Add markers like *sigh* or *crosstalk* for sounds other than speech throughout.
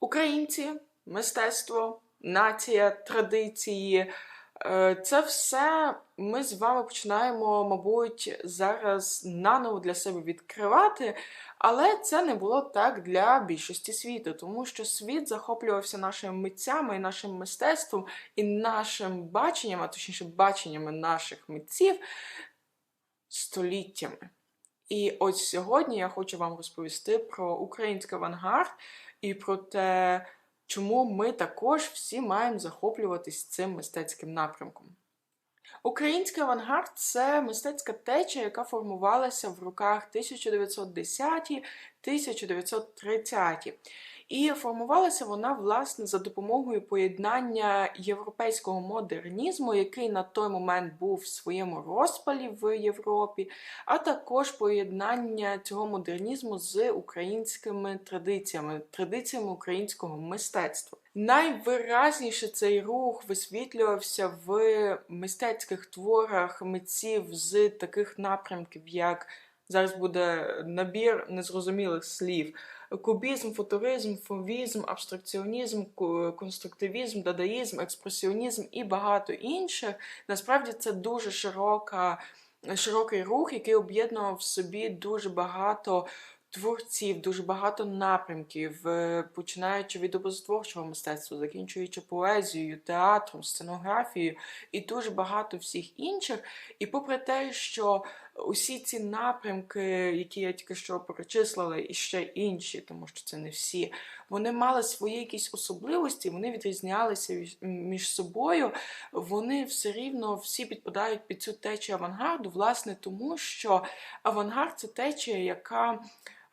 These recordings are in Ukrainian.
Українці, мистецтво, нація, традиції. Е, Це все ми з вами починаємо, мабуть, зараз наново для себе відкривати, але це не було так для більшості світу, тому що світ захоплювався нашими митцями і нашим мистецтвом і нашим баченням, а точніше баченнями наших митців століттями. І ось сьогодні я хочу вам розповісти про український авангард і про те, чому ми також всі маємо захоплюватись цим мистецьким напрямком. Український авангард це мистецька течія, яка формувалася в роках 1910-1930. І формувалася вона власне за допомогою поєднання європейського модернізму, який на той момент був в своєму розпалі в Європі, а також поєднання цього модернізму з українськими традиціями, традиціями українського мистецтва. Найвиразніше цей рух висвітлювався в мистецьких творах митців з таких напрямків, як зараз буде набір незрозумілих слів. Кубізм, футуризм, фовізм, абстракціонізм, конструктивізм, дадаїзм, експресіонізм і багато інших. Насправді це дуже широка, широкий рух, який об'єднував в собі дуже багато творців, дуже багато напрямків, е, починаючи від образотворчого мистецтва, закінчуючи поезією, театром, сценографією і дуже багато всіх інших. І попри те, що усі ці напрямки, які я тільки що перечислила, і ще інші, тому що це не всі, вони мали свої якісь особливості, вони відрізнялися між собою. Вони все рівно всі підпадають під цю течію авангарду, власне, тому що авангард це течія, яка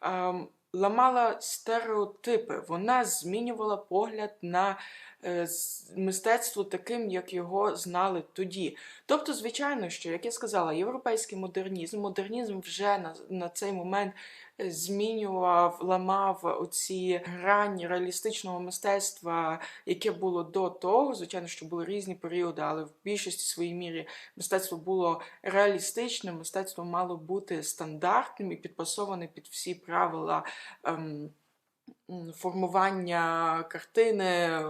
ем, ламала стереотипи, вона змінювала погляд на е, мистецтво таким, як його знали тоді. Тобто, звичайно, що, як я сказала, європейський модернізм, модернізм вже на, на цей момент е, змінював, ламав оці грані реалістичного мистецтва, яке було до того. Звичайно, що були різні періоди, але в більшості своїй мірі мистецтво було реалістичним, мистецтво мало бути стандартним і підпасоване під всі правила. Ем, Формування картини, е,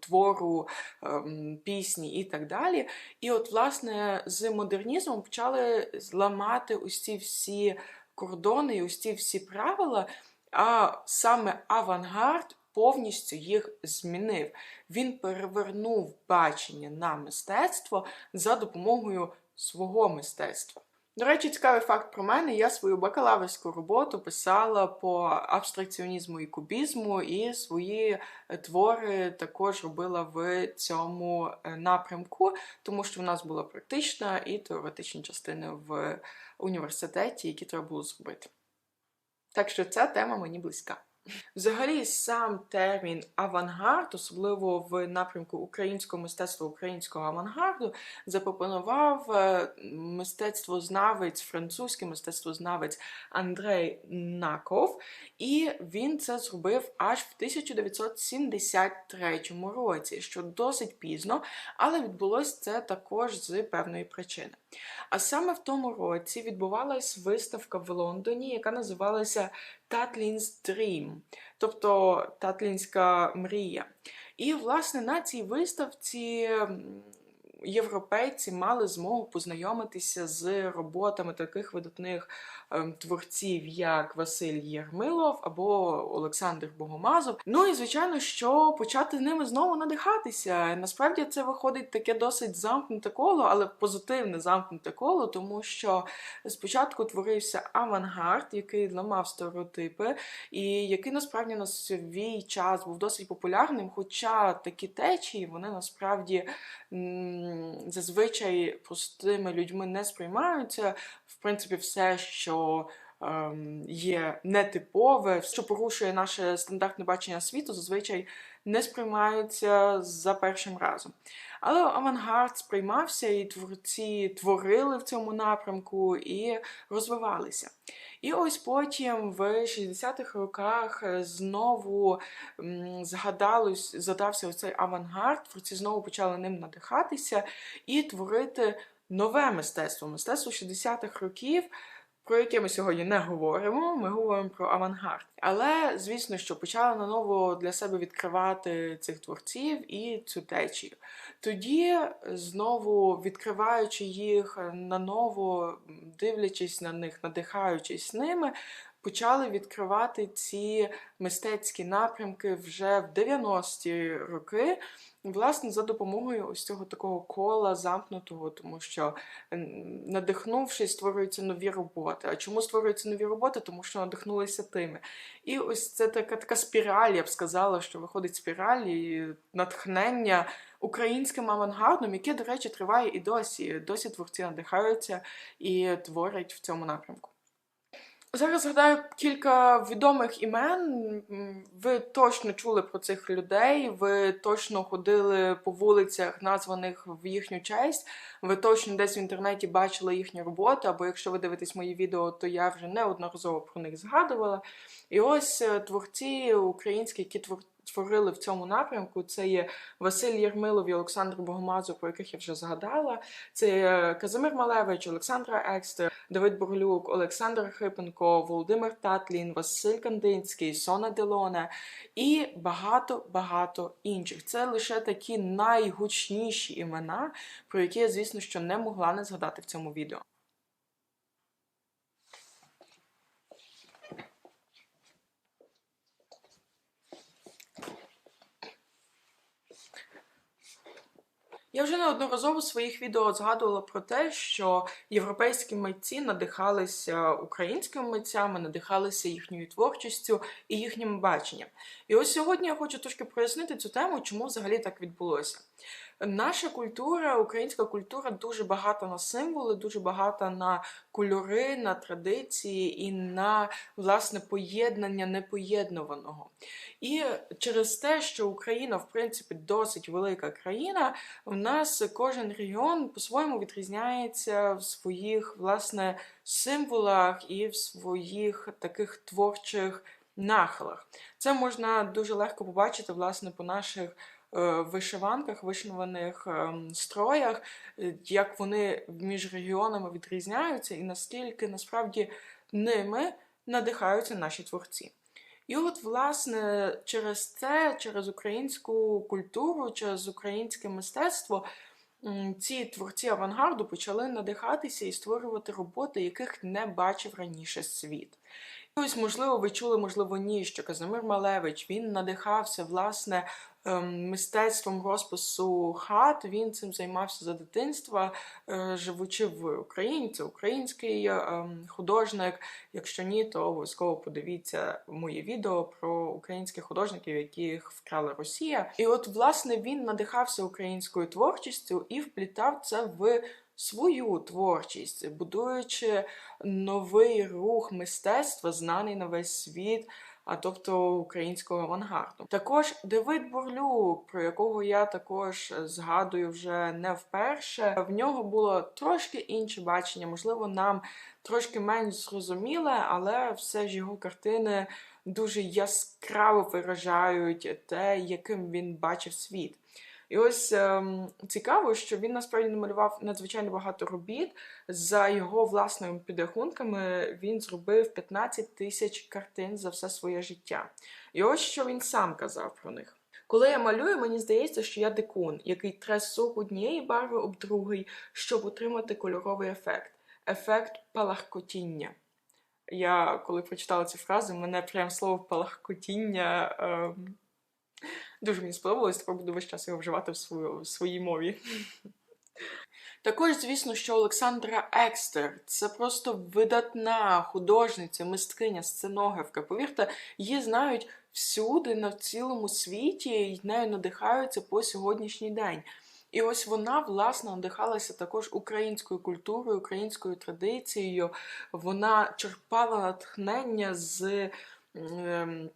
твору, ем, пісні і так далі. І от, власне, з модернізмом почали зламати ці всі кордони і ці всі правила, а саме авангард повністю їх змінив. Він перевернув бачення на мистецтво за допомогою свого мистецтва. До речі, цікавий факт про мене. Я свою бакалаврську роботу писала по абстракціонізму і кубізму, і свої е, твори також робила в цьому е, напрямку, тому що в нас була практична і теоретичні частини в університеті, які треба було зробити. Так що ця тема мені близька. Взагалі, сам термін авангард, особливо в напрямку українського мистецтва українського авангарду, запропонував е, мистецтвознавець, французький мистецтвознавець Андрей Наков, і він це зробив аж в 1973 році, що досить пізно, але відбулось це також з певної причини. А саме в тому році відбувалась виставка в Лондоні, яка називалася Татлін's Dream, тобто Татлінська мрія. І, власне, на цій виставці європейці мали змогу познайомитися з роботами таких видатних ем, творців, як Василь Єрмилов або Олександр Богомазов. Ну і звичайно, що почати ними знову надихатися. Насправді це виходить таке досить замкнуте коло, але позитивне замкнуте коло, тому що спочатку творився авангард, який ламав стереотипи, і який насправді на свій час був досить популярним. Хоча такі течії вони насправді зазвичай простими людьми не сприймаються. В принципі, все, що ем, є нетипове, що порушує наше стандартне бачення світу, зазвичай не сприймаються за першим разом. Але авангард сприймався, і творці творили в цьому напрямку і розвивалися. І ось потім в 60-х роках знову згадалось, задався оцей авангард, творці знову почали ним надихатися і творити нове мистецтво. Мистецтво 60-х років про яке ми сьогодні не говоримо. Ми говоримо про авангард. Але звісно, що почали наново для себе відкривати цих творців і цю течію. Тоді знову відкриваючи їх наново, дивлячись на них, надихаючись ними. Почали відкривати ці мистецькі напрямки вже в 90-ті роки, власне, за допомогою ось цього такого кола замкнутого, тому що надихнувшись, створюються нові роботи. А чому створюються нові роботи? Тому що надихнулися тими. І ось це така така спіраль, я б сказала, що виходить спіраль і натхнення українським авангардом, яке, до речі, триває і досі. Досі творці надихаються і творять в цьому напрямку. Зараз згадаю кілька відомих імен. Ви точно чули про цих людей, ви точно ходили по вулицях, названих в їхню честь. Ви точно десь в інтернеті бачили їхні роботи, або якщо ви дивитесь мої відео, то я вже неодноразово про них згадувала. І ось е, творці українські, які творили в цьому напрямку. Це є Василь Єрмилов і Олександр Богомазов, про яких я вже згадала. Це є Казимир Малевич, Олександра Екстер, Давид Борлюк, Олександр Хипенко, Володимир Татлін, Василь Кандинський, Сона Делоне і багато-багато інших. Це лише такі найгучніші імена, про які я, звісно, що не могла не згадати в цьому відео. Я вже неодноразово в своїх відео згадувала про те, що європейські митці надихалися українськими митцями, надихалися їхньою творчістю і їхнім баченням. І ось сьогодні я хочу трошки прояснити цю тему, чому взагалі так відбулося. Наша культура, українська культура дуже багата на символи, дуже багата на кольори, на традиції і на власне поєднання непоєднуваного. І через те, що Україна, в принципі, досить велика країна, в нас кожен регіон по-своєму відрізняється в своїх власне символах і в своїх таких творчих нахилах. Це можна дуже легко побачити, власне, по наших. Е, вишиванках, вишиваних ем, строях, е, як вони між регіонами відрізняються, і наскільки насправді ними надихаються наші творці. І от, власне, через це, через українську культуру, через українське мистецтво. Ці творці авангарду почали надихатися і створювати роботи, яких не бачив раніше світ. І ось, можливо, ви чули, можливо, ні, що Казимир Малевич він надихався власне мистецтвом розпису хат. Він цим займався за дитинства, е, живучи в Україні. Це український ем, художник. Якщо ні, то обов'язково подивіться моє відео про українських художників, яких вкрала Росія. І от, власне, він надихався українською творчістю і вплітав це в. Свою творчість, будуючи новий рух мистецтва, знаний на весь світ, а тобто українського авангарду. Також Давид Бурлюк, про якого я також згадую вже не вперше. В нього було трошки інше бачення, можливо, нам трошки менш зрозуміле, але все ж його картини дуже яскраво виражають те, яким він бачив світ. І ось ем, цікаво, що він насправді намалював надзвичайно багато робіт. За його власними підрахунками він зробив 15 тисяч картин за все своє життя. І ось що він сам казав про них. Коли я малюю, мені здається, що я дикун, який тре сок однієї барви об другий, щоб отримати кольоровий ефект ефект палахкотіння. Я коли прочитала ці фрази, мене прям слово палахкотіння. Ем... Дуже мені сподобалось, тепер буду весь час його вживати в, свою, в своїй мові. Також, звісно, що Олександра Екстер це просто видатна художниця, мисткиня, сценографка. Повірте, її знають всюди, на цілому світі, і нею надихаються по сьогоднішній день. І ось вона, власне, надихалася також українською культурою, українською традицією. Вона черпала натхнення з. Ем,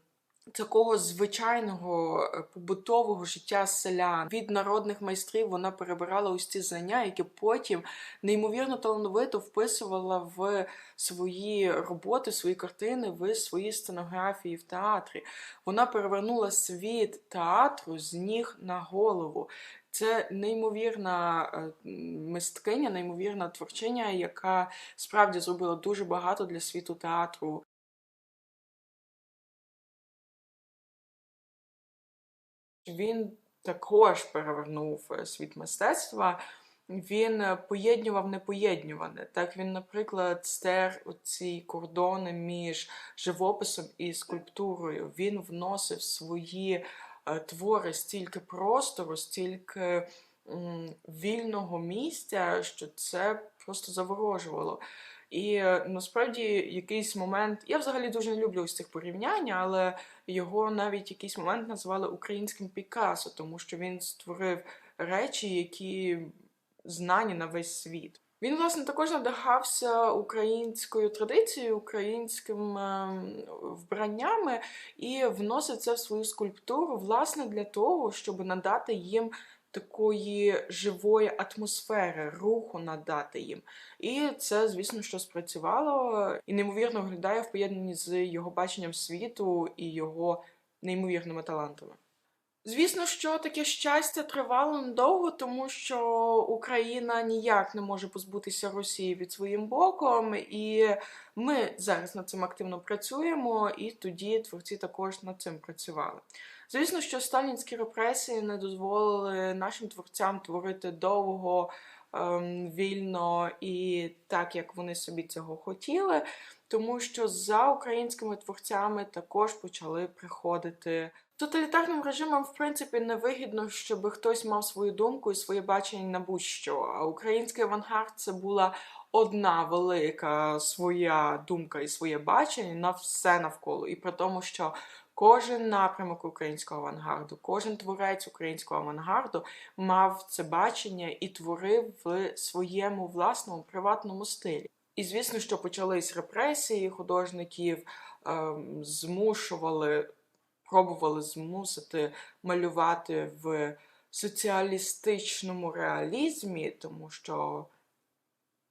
Такого звичайного е, побутового життя селян від народних майстрів вона перебирала ось ці знання, які потім неймовірно талановито вписувала в свої роботи, свої картини, в свої сценографії в театрі. Вона перевернула світ театру з ніг на голову. Це неймовірна е, мисткиня, неймовірна творчиня, яка справді зробила дуже багато для світу театру. Він також перевернув е, світ мистецтва. Він е, поєднював непоєднюване. Так він, наприклад, стер оці кордони між живописом і скульптурою. Він вносив свої е, твори стільки простору, стільки вільного місця, що це просто заворожувало. І е, насправді якийсь момент, я взагалі дуже не люблю ось цих порівнянь, але його навіть якийсь момент називали українським Пікассо, тому що він створив речі, які знані на весь світ. Він, власне, також надихався українською традицією, українськими ем, вбраннями і вносив це в свою скульптуру, власне, для того, щоб надати їм такої живої атмосфери, руху надати їм. І це, звісно, що спрацювало і неймовірно виглядає в поєднанні з його баченням світу і його неймовірними талантами. Звісно, що таке щастя тривало недовго, тому що Україна ніяк не може позбутися Росії від своїм боком, і ми зараз над цим активно працюємо, і тоді творці також над цим працювали. Звісно, що сталінські репресії не дозволили нашим творцям творити довго, ем, вільно і так, як вони собі цього хотіли, тому що за українськими творцями також почали приходити. Тоталітарним режимам, в принципі, не вигідно, щоб хтось мав свою думку і своє бачення на будь-що. А український авангард це була одна велика своя думка і своє бачення на все навколо. І при тому, що кожен напрямок українського авангарду, кожен творець українського авангарду мав це бачення і творив в своєму власному приватному стилі. І звісно, що почались репресії художників, ем, змушували пробували змусити малювати в соціалістичному реалізмі, тому що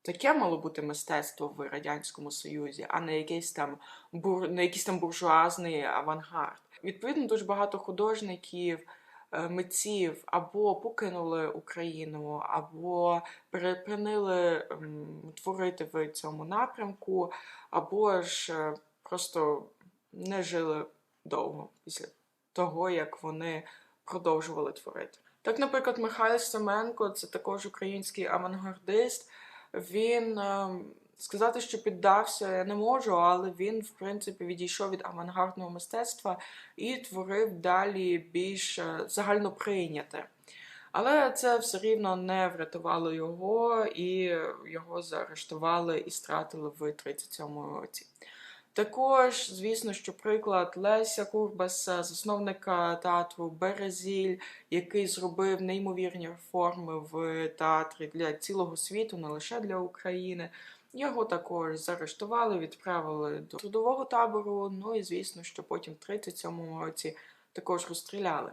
таке мало бути мистецтво в Радянському Союзі, а не якийсь там бур... не якийсь там буржуазний авангард. Відповідно, дуже багато художників. Е, митців або покинули Україну, або припинили творити в цьому напрямку, або ж е, просто не жили довго після того, як вони продовжували творити. Так, наприклад, Михайло Семенко, це також український авангардист. Він ем, сказати, що піддався, я не можу, але він, в принципі, відійшов від авангардного мистецтва і творив далі більш загальноприйняте. загально прийняте. Але це все рівно не врятувало його, і його заарештували і стратили в 37-му році. Також, звісно, що приклад Леся Курбаса, засновника театру Березіль, який зробив неймовірні реформи в театрі для цілого світу, не лише для України. Його також заарештували, відправили до трудового табору. Ну і звісно, що потім в 37-му році також розстріляли.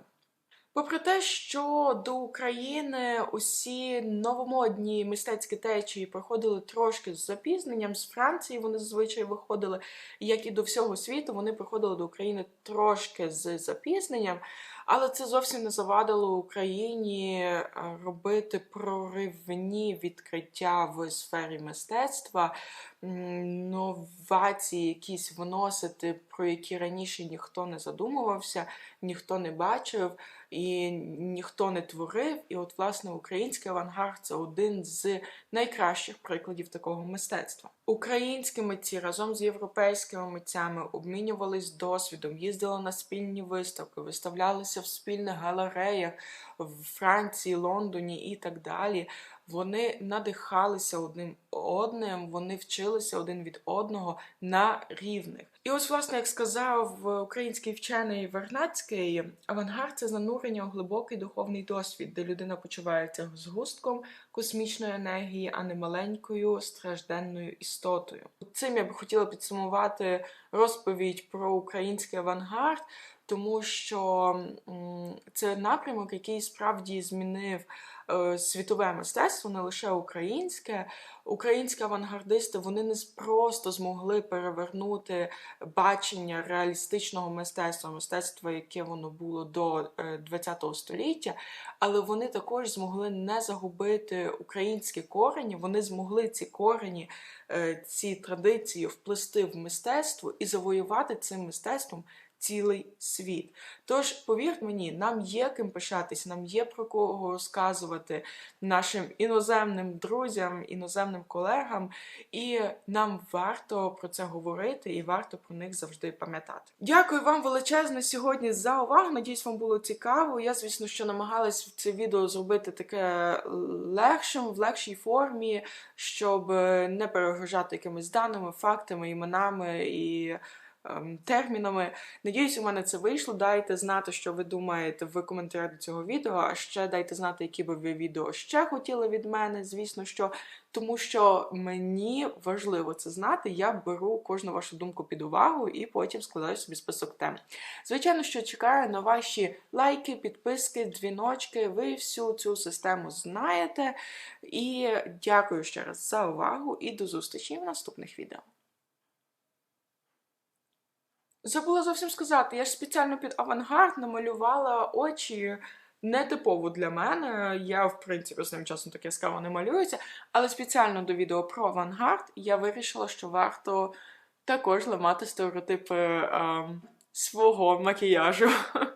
Попри те, що до України усі новомодні мистецькі течії проходили трошки з запізненням, з Франції вони зазвичай виходили, як і до всього світу, вони приходили до України трошки з запізненням, але це зовсім не завадило Україні е, робити проривні відкриття в сфері мистецтва, новації якісь вносити, про які раніше ніхто не задумувався, ніхто не бачив і ніхто не творив. І, от, власне, український авангард це один з найкращих прикладів такого мистецтва. Українські митці разом з європейськими митцями обмінювались досвідом, їздили на спільні виставки, виставлялися в спільних галереях в Франції, Лондоні і так далі. Вони надихалися одним одним, вони вчилися один від одного на рівних. І ось, власне, як сказав український вчений Вернацький, авангард це занурення у глибокий духовний досвід, де людина почувається згустком космічної енергії, а не маленькою стражденною істотою. Цим я би хотіла підсумувати розповідь про український авангард. тому що це напрямок, який справді змінив е, світове мистецтво, не лише українське. Українські авангардисти вони не просто змогли перевернути бачення реалістичного мистецтва, мистецтва, яке воно було до ХХ століття, але вони також змогли не загубити українські корені, вони змогли ці корені, е, ці традиції вплести в мистецтво і завоювати цим мистецтвом цілий світ. Тож, повірте мені, нам є ким пишатися, нам є про кого розказувати нашим іноземним друзям, іноземним колегам, і нам варто про це говорити і варто про них завжди пам'ятати. Дякую вам величезне сьогодні за увагу. Надіюсь, вам було цікаво. Я, звісно, що намагалась це відео зробити таке легшим, в легшій формі, щоб е, не перегружати якимись даними, фактами, іменами і. Ем, Термінами. Надіюсь, у мене це вийшло. Дайте знати, що ви думаєте в коментарях до цього відео. А ще дайте знати, які би ви відео ще хотіли від мене. Звісно, що тому що мені важливо це знати. Я беру кожну вашу думку під увагу і потім складаю собі список тем. Звичайно, що чекаю на ваші лайки, підписки, дзвіночки. Ви всю цю систему знаєте. І дякую ще раз за увагу і до зустрічі в наступних відео. Забула зовсім сказати, я ж спеціально під авангард намалювала очі нетипово для мене. Я, в принципі, останнім часом так яскраво не малююся, але спеціально до відео про авангард я вирішила, що варто також ламати стереотипи ем, свого макіяжу. *laughs*